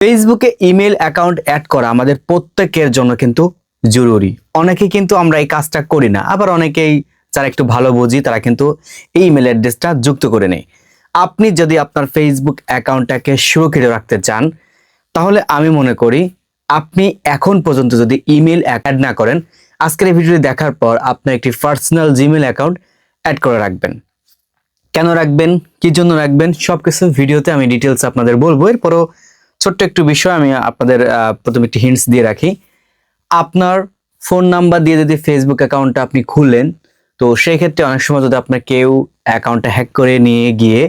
ফেসবুকে email account add করা আমাদের প্রত্যেকের জন্য কিন্তু জরুরি। অনেকে কিন্তু আমরা এই কাজটা করি না, আবার অনেকেই যারা একটু ভালো বুঝি, তারা কিন্তু এই ইমেল অ্যাড্রেসটা যুক্ত করে নেয়। আপনি যদি আপনার ফেসবুক অ্যাকাউন্টটাকে সুরক্ষিত রাখতে চান, তাহলে আমি মনে করি আপনি এখন পর্যন্ত যদি ইমেল অ্যাড না করেন, আজকের এই ভিডিওটি দেখার পর আপনার একটি পার্সোনাল জিমেল অ্যাকাউন্ট অ্যাড করে রাখবেন। কেন রাখবেন? কি জন্য রাখবেন? সবকিছু ভিডিওতে আমি ডিটেলস আপনাদের বলব। এরপরও ছোট্ট একটু বিষয়, আমি আপনাদের প্রথমে একটি হিন্টস দিয়ে রাখি। আপনার ফোন নাম্বার দিয়ে যদি ফেসবুক অ্যাকাউন্টটা আপনি খুললেন, তো সেই ক্ষেত্রে অনেক সময় যদি আপনার কেউ অ্যাকাউন্টটা হ্যাক করে নিয়ে গিয়ে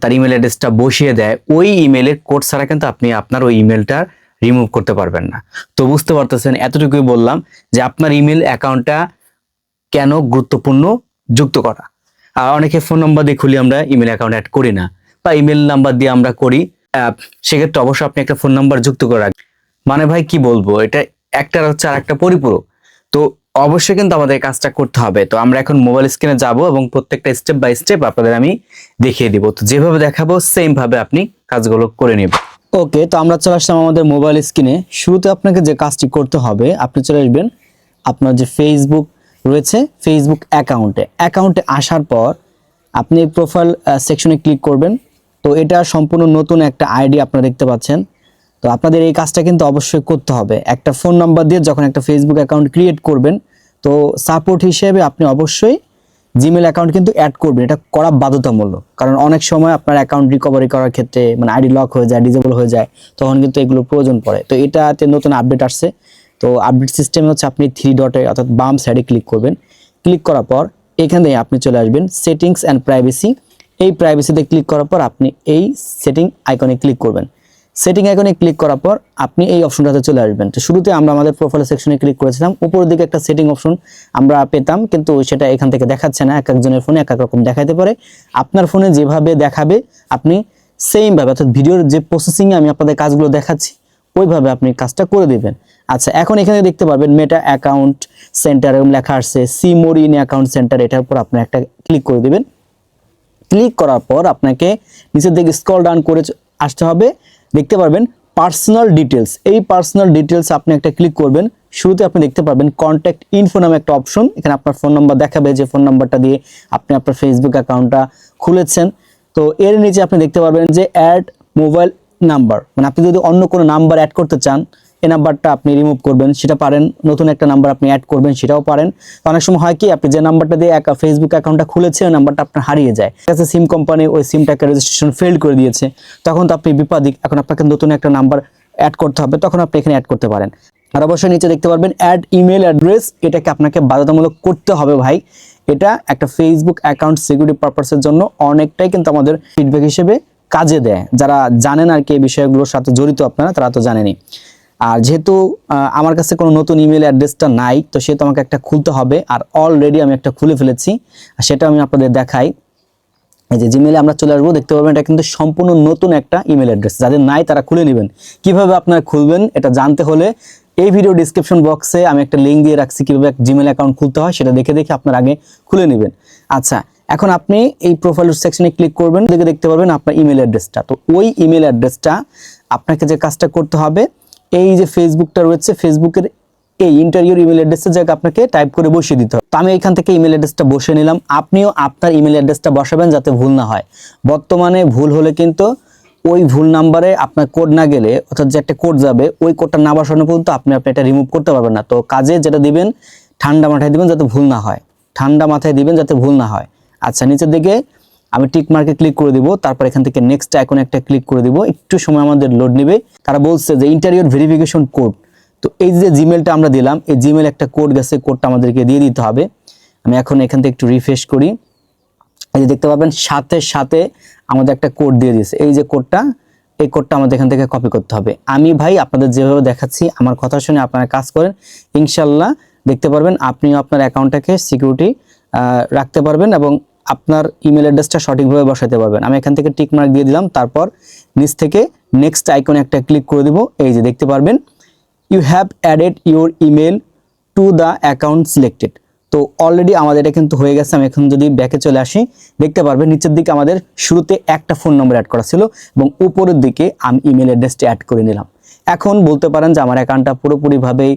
তার ইমেল অ্যাড্রেসটা বসিয়ে দেয়, ওই ইমেলের কোড ছাড়া কিন্তু আপনি আপনার ওই ইমেলটা রিমুভ করতে পারবেন না। তো বুঝতে পারতেছেন, এতটুকুই বললাম যে আপনার ইমেল অ্যাকাউন্টটা কেন গুরুত্বপূর্ণ যুক্ত করা। আর অনেকে ফোন নাম্বার দিয়ে খুলি আমরা ইমেল অ্যাকাউন্ট অ্যাড করি না, বা ইমেল নাম্বার দিয়ে আমরা করি আহ, সেক্ষেত্রে অবশ্যই আপনি একটা ফোন নাম্বার যুক্ত করে রাখবেন। মানে ভাই কি বলব? এটা একটার হচ্ছে আর একটা পরিপূরক। তো অবশ্যই কিন্তু আমাদের কাজটা করতে হবে। তো আমরা এখন মোবাইল স্ক্রিনে যাব এবং প্রত্যেকটা স্টেপ বাই স্টেপ আপনাদের আমি দেখিয়ে দিব। তো যেভাবে দেখাবো সেম ভাবে আপনি কাজগুলো করে নেবেন। ওকে তো আমরা চলে আসলাম আমাদের মোবাইল স্ক্রিনে শুরুতে আপনাকে যে কাজটি করতে হবে আপনি চলে আসবেন আপনার যে ফেসবুক রয়েছে ফেসবুক অ্যাকাউন্টে অ্যাকাউন্টে আসার পর আপনি প্রোফাইল সেকশনে ক্লিক করবেন। তো এটা সম্পূর্ণ নতুন একটা আইডি আপনারা দেখতে পাচ্ছেন। তো আপনাদের এই কাজটা কিন্তু অবশ্যই করতে হবে। একটা ফোন নাম্বার দিয়ে যখন একটা ফেসবুক অ্যাকাউন্ট ক্রিয়েট করবেন, তো সাপোর্ট হিসেবে আপনি অবশ্যই জিমেল অ্যাকাউন্ট কিন্তু অ্যাড করবেন। এটা করা বাধ্যতামূলক। কারণ অনেক সময় আপনার অ্যাকাউন্ট রিকভারি করার ক্ষেত্রে মানে আইডি লক হয়ে যায় ডিজেবল হয়ে যায়, তখন কিন্তু এগুলো প্রয়োজন পড়ে। তো এটাতে নতুন আপডেট আসছে। তো আপডেট সিস্টেম হচ্ছে আপনি থ্রি ডটে অর্থাৎ বাম সাইডে ক্লিক করবেন। ক্লিক করার পর এখান আপনি চলে আসবেন সেটিংস অ্যান্ড প্রাইভেসি এই প্রাইভেসিতে ক্লিক করার পর আপনি এই সেটিং আইকনে ক্লিক করবেন। সেটিং আইকনে ক্লিক করার পর আপনি এই অপশনটাতে চলে আসবেন। তো শুরুতে আমরা আমাদের প্রোফাইল সেকশনে ক্লিক করেছিলাম। উপরের দিকে একটা সেটিং অপশন আমরা পেতাম, কিন্তু সেটা এখান থেকে দেখাচ্ছে না। এক একজনের ফোনে এক এক রকম দেখাতে পারে। আপনার ফোনে যেভাবে দেখাবে, আপনি সেম ভাবে, অর্থাৎ ভিডিওর যে প্রসেসিংয়ে আমি আপনাদের কাজগুলো দেখাচ্ছি, ওইভাবে আপনি কাজটা করে দিবেন। আচ্ছা এখন এখানে দেখতে পারবেন মেটা অ্যাকাউন্ট সেন্টার এরকম লেখা আসছে see more in account centre এটার উপর আপনি একটা ক্লিক করে দিবেন। ক্লিক করার পর আপনাকে নিচের দিকে স্ক্রল ডাউন করে আসতে হবে। দেখতে পারবেন পার্সোনাল ডিটেলস এই পার্সোনাল ডিটেলস আপনি একটা ক্লিক করবেন। শুরুতে আপনি দেখতে পারবেন কন্ট্যাক্ট ইনফো নামে একটা অপশন এখানে আপনার ফোন নাম্বার দেখাবে যে ফোন নাম্বারটা দিয়ে আপনি আপনার ফেসবুক অ্যাকাউন্টটা খুলেছেন। তো এর নিচে আপনি দেখতে পারবেন যে অ্যাড মোবাইল নাম্বার মানে আপনি যদি অন্য কোনো নাম্বার অ্যাড করতে চান এই নাম্বারটা আপনি রিমুভ করবেন, সেটা পারেন, নতুন একটা নাম্বার আপনি অ্যাড করবেন, সেটাও পারেন। অনেক সময় হয় কি, আপনি যে নাম্বারটা দিয়ে ফেসবুক অ্যাকাউন্টটা খুলেছে ওই নাম্বারটা আপনার হারিয়ে যায়। ঠিক আছে সিম কোম্পানি ওই সিমটাকে রেজিস্ট্রেশন ফেল করে দিয়েছে। তখন তো আপনি বিপাদিক এখন আপনাকে নতুন একটা নাম্বার অ্যাড করতে হবে, তখন আপনি এখানে অ্যাড করতে পারেন। আর অবশ্যই নিচে দেখতে পারবেন অ্যাড ইমেল অ্যাড্রেস এটাকে আপনাকে বাধ্যতামূলক করতে হবে ভাই। এটা একটা ফেসবুক অ্যাকাউন্ট সিকিউরিটি পারপাসের জন্য অনেকটাই কিন্তু আমাদের ফিডব্যাক হিসেবে কাজে দেয়। যারা জানেন আর কি এই বিষয়গুলোর সাথে জড়িত আপনারা, তারা তো জানেনই। আর যেহেতু আমার কাছে কোনো নতুন ইমেল অ্যাড্রেসটা নাই, তো সেহেতু আমাকে একটা খুলতে হবে। আর অলরেডি আমি একটা খুলে ফেলেছি। আর সেটা আমি আপনাদের দেখাই। এই যে জিমেলে আমরা চলে আসব, দেখতে পারবেন এটা কিন্তু সম্পূর্ণ নতুন একটা ইমেল অ্যাড্রেস যাদের নাই, তারা খুলে নেবেন। কীভাবে আপনারা খুলবেন, এটা জানতে হলে এই ভিডিও ডিসক্রিপশন বক্সে আমি একটা লিঙ্ক দিয়ে রাখছি কীভাবে জিমেল অ্যাকাউন্ট খুলতে হয়, সেটা দেখে দেখে আপনার আগে খুলে নেবেন। আচ্ছা এখন আপনি এই প্রোফাইল সেকশনে ক্লিক করবেন, দেখে দেখতে পারবেন আপনার ইমেল অ্যাড্রেসটা তো ওই ইমেল অ্যাড্রেসটা আপনাকে যে কাজটা করতে হবে এই যে ফেসবুকটা রয়েছে ফেসবুকের এই ইন্টারভিউর ইমেল অ্যাড্রেসের জায়গায় আপনাকে টাইপ করে বসিয়ে দিতে হবে। তো আমি এখান থেকে ইমেল অ্যাড্রেসটা বসিয়ে নিলাম। আপনিও আপনার ইমেল অ্যাড্রেসটা বসাবেন যাতে ভুল না হয়। বর্তমানে ভুল হলে কিন্তু ওই ভুল নাম্বারে আপনার কোড না গেলে অর্থাৎ যে একটা কোড যাবে, ওই কোডটা না বসানো পর্যন্ত আপনি আপনি এটা রিমুভ করতে পারবেন না। তো কাজে যেটা দিবেন, ঠান্ডা মাথায় দিবেন যাতে ভুল না হয়। ঠান্ডা মাথায় দিবেন যাতে ভুল না হয়। আচ্ছা নিচের দিকে আমি টিক মার্কে ক্লিক করে দিব, তারপর এখান থেকে নেক্সট আইকনে একটা ক্লিক করে দিব, একটু সময় আমাদের লোড নেবে। তারা বলছে যে ইন্টারিয়র ভেরিফিকেশন কোড তো এই যে জিমেলটা আমরা দিলাম, এই জিমেল একটা কোড গেছে কোডটা আমাদেরকে দিয়ে দিতে হবে। আমি এখন এখান থেকে একটু রিফ্রেশ করি। এই যে দেখতে পাবেন, সাথে সাথে আমাদের একটা কোড দিয়ে দিয়েছে। এই যে কোডটা এই কোডটা আমাদের এখান থেকে কপি করতে হবে। আমি ভাই আপনাদের যেভাবে দেখাচ্ছি, আমার কথা শুনে আপনারা কাজ করেন। ইনশাল্লাহ দেখতে পারবেন, আপনিও আপনার অ্যাকাউন্টটাকে সিকিউরিটি রাখতে পারবেন এবং আপনার ইমেল অ্যাড্রেসটা সঠিকভাবে বসাতে পারবেন। আমি এখান থেকে টিক মার্ক দিয়ে দিলাম, তারপর নিচ থেকে নেক্সট আইকনে একটা ক্লিক করে দিব। এই যে দেখতে পারবেন you have added your email to the account selected তো অলরেডি আমাদের এটা কিন্তু হয়ে গেছে। আমি এখন যদি ব্যাকে চলে আসি, দেখতে পারবেন নিচের দিকে আমাদের শুরুতে একটা ফোন নম্বর অ্যাড করা ছিল এবং উপরের দিকে আমি ইমেল অ্যাড্রেসটা অ্যাড করে নিলাম। এখন বলতে পারেন যে আমার অ্যাকাউন্টটা পুরোপুরিভাবেই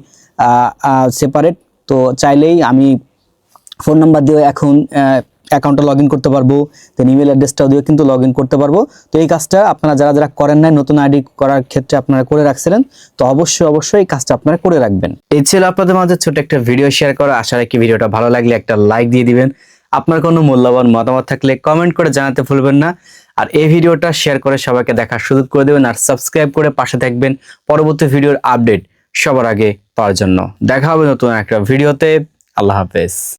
সেপারেট তো চাইলেই আমি ফোন নাম্বার দিয়ে এখন অ্যাকাউন্টটা লগ ইন করতে পারব দেন ইমেল অ্যাড্রেসটাও দিয়ে কিন্তু লগ ইন করতে পারব। তো এই কাজটা আপনারা যারা যারা করেন নাই, নতুন আইডি করার ক্ষেত্রে আপনারা করে রাখছিলেন, তো অবশ্যই অবশ্যই এই কাজটা আপনারা করে রাখবেন। এই ছিল আপনাদের মাঝে ছোট একটা ভিডিও শেয়ার করা। আশা রাখি ভিডিওটা ভালো লাগলে একটা লাইক দিয়ে দিবেন। আপনার কোনো মূল্যবান মতামত থাকলে কমেন্ট করে জানাতে ভুলবেন না। আর এই ভিডিওটা শেয়ার করে সবাইকে দেখার সুযোগ করে দেবেন আর সাবস্ক্রাইব করে পাশে থাকবেন পরবর্তী ভিডিওর আপডেট সবার আগে পাওয়ার জন্য। দেখা হবে নতুন একটা ভিডিওতে আল্লাহ হাফেজ।